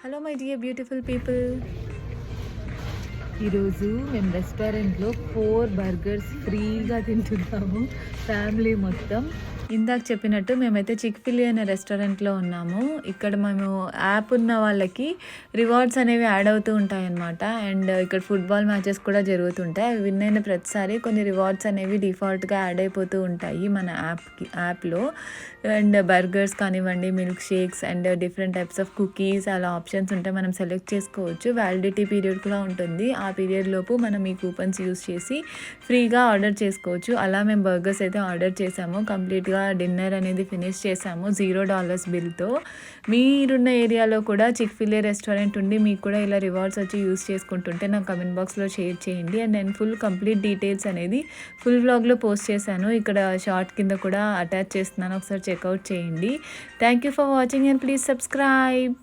Hello my dear beautiful people ఈరోజు మేము రెస్టారెంట్లో ఫోర్ బర్గర్స్ ఫ్రీగా తింటున్నాము. ఫ్యామిలీ మొత్తం ఇందాక చెప్పినట్టు మేమైతే చిక్ అనే రెస్టారెంట్లో ఉన్నాము. ఇక్కడ మేము యాప్ ఉన్న వాళ్ళకి రివార్డ్స్ అనేవి యాడ్ అవుతూ ఉంటాయి అన్నమాట అండ్ ఇక్కడ ఫుట్బాల్ మ్యాచెస్ కూడా జరుగుతుంటాయి. అవి విన్ అయిన ప్రతిసారి కొన్ని రివార్డ్స్ అనేవి డిఫాల్ట్గా యాడ్ అయిపోతూ ఉంటాయి మన యాప్కి యాప్లో. అండ్ బర్గర్స్ కానివ్వండి milk shakes and different types of cookies అలా ఆప్షన్స్ ఉంటే మనం సెలెక్ట్ చేసుకోవచ్చు. వ్యాలిడిటీ పీరియడ్ కూడా ఉంటుంది. ఆ పీరియడ్ లోపు మనం ఈ కూపన్స్ యూస్ చేసి ఫ్రీగా ఆర్డర్ చేసుకోవచ్చు. అలా మేము బర్గర్స్ అయితే ఆర్డర్ చేసాము. కంప్లీట్గా డిన్నర్ అనేది ఫినిష్ చేసాము జీరో డాలర్స్ బిల్తో. మీరున్న ఏరియాలో కూడా చిక్ ఫిలే రెస్టారెంట్ ఉండి మీకు కూడా ఇలా రివార్డ్స్ వచ్చి యూస్ చేసుకుంటుంటే నాకు కమెంట్ బాక్స్లో షేర్ చేయండి. అండ్ నేను ఫుల్ కంప్లీట్ డీటెయిల్స్ అనేది ఫుల్ వ్లాగ్లో పోస్ట్ చేశాను. ఇక్కడ షార్ట్ కింద కూడా అటాచ్ చేస్తున్నాను. ఒకసారి చెక్అవుట్ చేయండి. Thank you for watching and please subscribe.